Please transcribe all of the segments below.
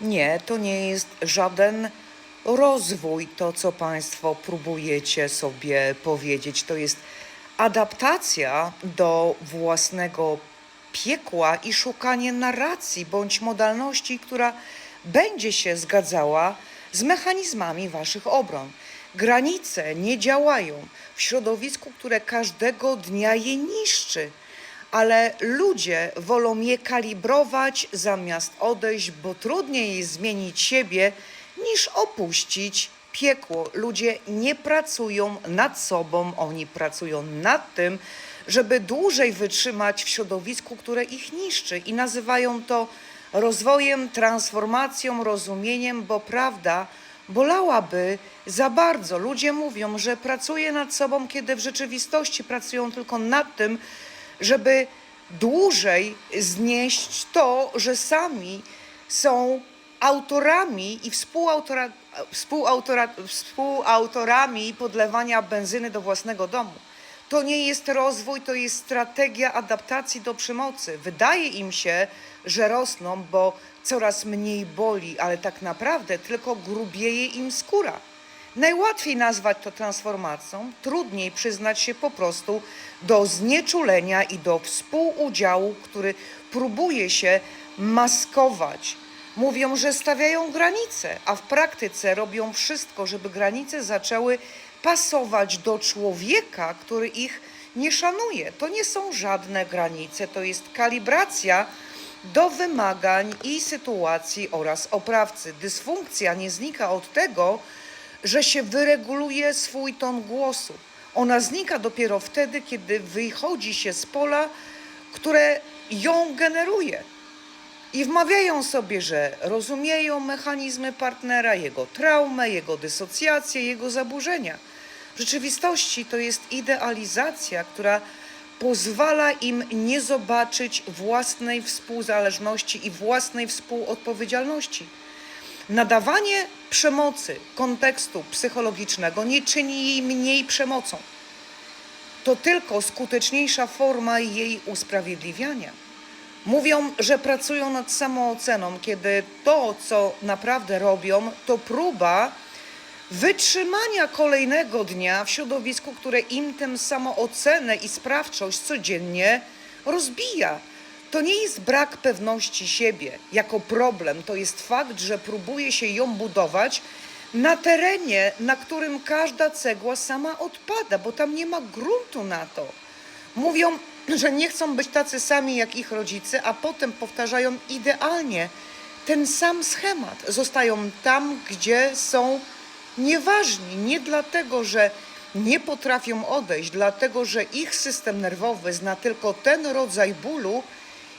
Nie, to nie jest żaden rozwój, to co Państwo próbujecie sobie powiedzieć. To jest adaptacja do własnego piekła i szukanie narracji bądź modalności, która będzie się zgadzała z mechanizmami Waszych obron. Granice nie działają w środowisku, które każdego dnia je niszczy ale ludzie wolą je kalibrować zamiast odejść, bo trudniej zmienić siebie niż opuścić piekło. Ludzie nie pracują nad sobą, oni pracują nad tym, żeby dłużej wytrzymać w środowisku, które ich niszczy i nazywają to rozwojem, transformacją, rozumieniem, bo prawda bolałaby za bardzo. Ludzie mówią, że pracuje nad sobą, kiedy w rzeczywistości pracują tylko nad tym, żeby dłużej znieść to, że sami są autorami i współautora, współautora, współautorami podlewania benzyny do własnego domu. To nie jest rozwój, to jest strategia adaptacji do przemocy. Wydaje im się, że rosną, bo coraz mniej boli, ale tak naprawdę tylko grubieje im skóra. Najłatwiej nazwać to transformacją, trudniej przyznać się po prostu do znieczulenia i do współudziału, który próbuje się maskować. Mówią, że stawiają granice, a w praktyce robią wszystko, żeby granice zaczęły pasować do człowieka, który ich nie szanuje. To nie są żadne granice, to jest kalibracja do wymagań i sytuacji oraz oprawcy. Dysfunkcja nie znika od tego, że się wyreguluje swój ton głosu. Ona znika dopiero wtedy, kiedy wychodzi się z pola, które ją generuje. I wmawiają sobie, że rozumieją mechanizmy partnera, jego traumę, jego dysocjację, jego zaburzenia. W rzeczywistości to jest idealizacja, która pozwala im nie zobaczyć własnej współzależności i własnej współodpowiedzialności. Nadawanie przemocy kontekstu psychologicznego nie czyni jej mniej przemocą. To tylko skuteczniejsza forma jej usprawiedliwiania. Mówią, że pracują nad samooceną, kiedy to, co naprawdę robią, to próba wytrzymania kolejnego dnia w środowisku, które im tę samoocenę i sprawczość codziennie rozbija. To nie jest brak pewności siebie jako problem, to jest fakt, że próbuje się ją budować na terenie, na którym każda cegła sama odpada, bo tam nie ma gruntu na to. Mówią, że nie chcą być tacy sami jak ich rodzice, a potem powtarzają idealnie ten sam schemat. Zostają tam, gdzie są nieważni. Nie dlatego, że nie potrafią odejść, dlatego, że ich system nerwowy zna tylko ten rodzaj bólu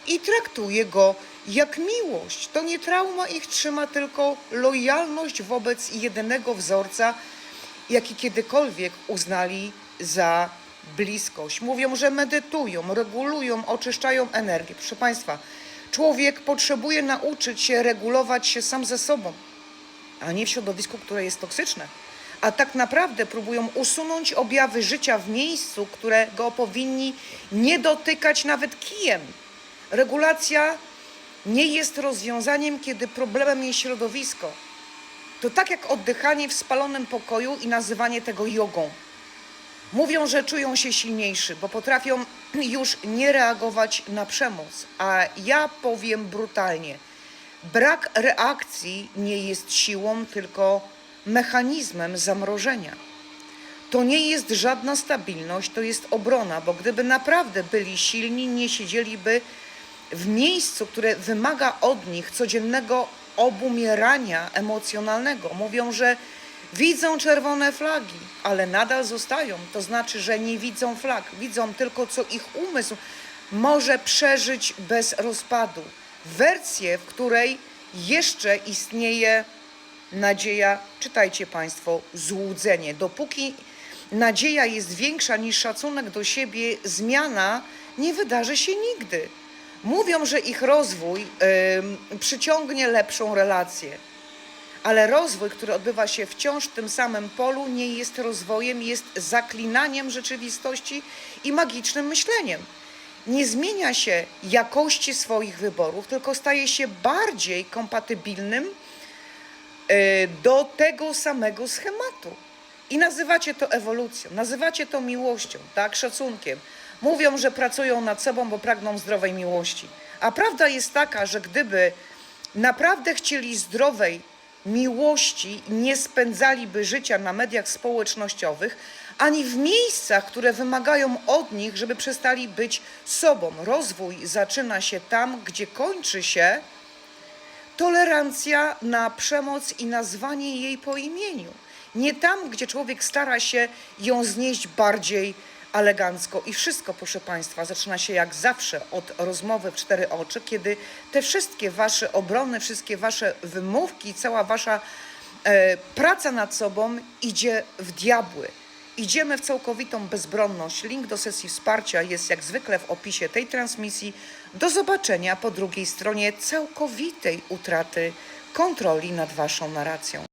i traktuje go jak miłość. To nie trauma ich trzyma, tylko lojalność wobec jedynego wzorca, jaki kiedykolwiek uznali za bliskość. Mówią, że medytują, regulują, oczyszczają energię. Proszę Państwa, człowiek potrzebuje nauczyć się regulować się sam ze sobą, a nie w środowisku, które jest toksyczne. A tak naprawdę próbują usunąć objawy życia w miejscu, którego powinni nie dotykać nawet kijem. Regulacja nie jest rozwiązaniem, kiedy problemem jest środowisko. To tak jak oddychanie w spalonym pokoju i nazywanie tego jogą. Mówią, że czują się silniejszy, bo potrafią już nie reagować na przemoc. A ja powiem brutalnie: brak reakcji nie jest siłą, tylko mechanizmem zamrożenia. To nie jest żadna stabilność, to jest obrona, bo gdyby naprawdę byli silni, nie siedzieliby w miejscu, które wymaga od nich codziennego obumierania emocjonalnego. Mówią, że widzą czerwone flagi, ale nadal zostają. To znaczy, że nie widzą flag, widzą tylko, co ich umysł może przeżyć bez rozpadu. Wersję, w której jeszcze istnieje nadzieja, czytajcie Państwo, złudzenie. Dopóki nadzieja jest większa niż szacunek do siebie, zmiana nie wydarzy się nigdy. Mówią, że ich rozwój ym, przyciągnie lepszą relację, ale rozwój, który odbywa się wciąż w tym samym polu, nie jest rozwojem, jest zaklinaniem rzeczywistości i magicznym myśleniem. nie zmienia się jakości swoich wyborów, tylko staje się bardziej kompatybilnym e, do tego samego schematu. I nazywacie to ewolucją, nazywacie to miłością, tak, szacunkiem. Mówią, że pracują nad sobą, bo pragną zdrowej miłości. A prawda jest taka, że gdyby naprawdę chcieli zdrowej miłości, nie spędzaliby życia na mediach społecznościowych, ani w miejscach, które wymagają od nich, żeby przestali być sobą. Rozwój zaczyna się tam, gdzie kończy się tolerancja na przemoc i nazwanie jej po imieniu. Nie tam, gdzie człowiek stara się ją znieść bardziej elegancko. I wszystko, proszę Państwa, zaczyna się jak zawsze od rozmowy w cztery oczy, kiedy te wszystkie Wasze obrony, wszystkie Wasze wymówki, cała Wasza e, praca nad sobą idzie w diabły. Idziemy w całkowitą bezbronność. Link do sesji wsparcia jest jak zwykle w opisie tej transmisji. Do zobaczenia po drugiej stronie całkowitej utraty kontroli nad Waszą narracją.